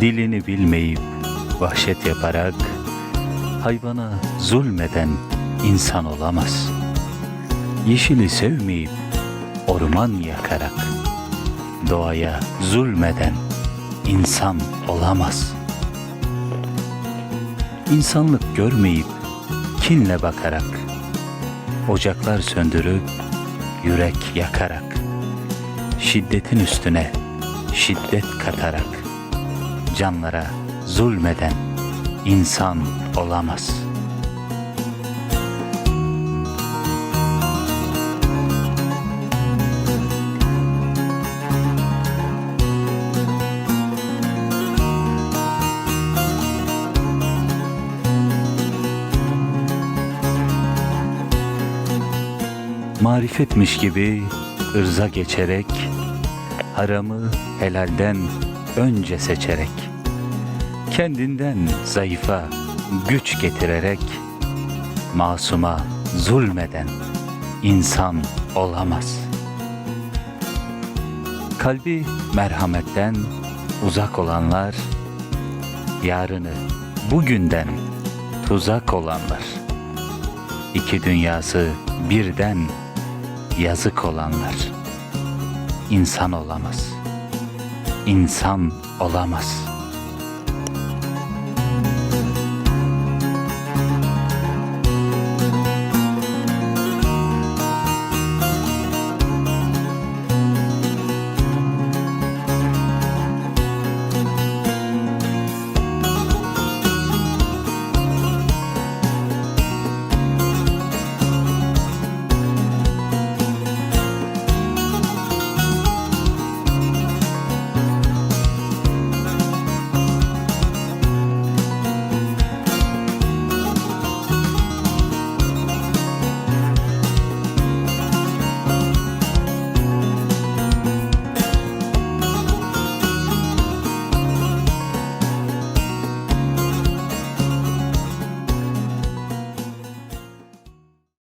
Dilini bilmeyip vahşet yaparak hayvana zulmeden insan olamaz. Yeşili sevmeyip orman yakarak doğaya zulmeden insan olamaz. İnsanlık görmeyip kinle bakarak ocaklar söndürüp yürek yakarak şiddetin üstüne şiddet katarak canlara zulmeden insan olamaz. Marifetmiş gibi ırza geçerek haramı helalden önce seçerek kendinden zayıfa güç getirerek masuma zulmeden insan olamaz. Kalbi merhametten uzak olanlar yarını bugünden tuzak olanlar iki dünyası birden yazık olanlar insan olamaz. İnsan olamaz.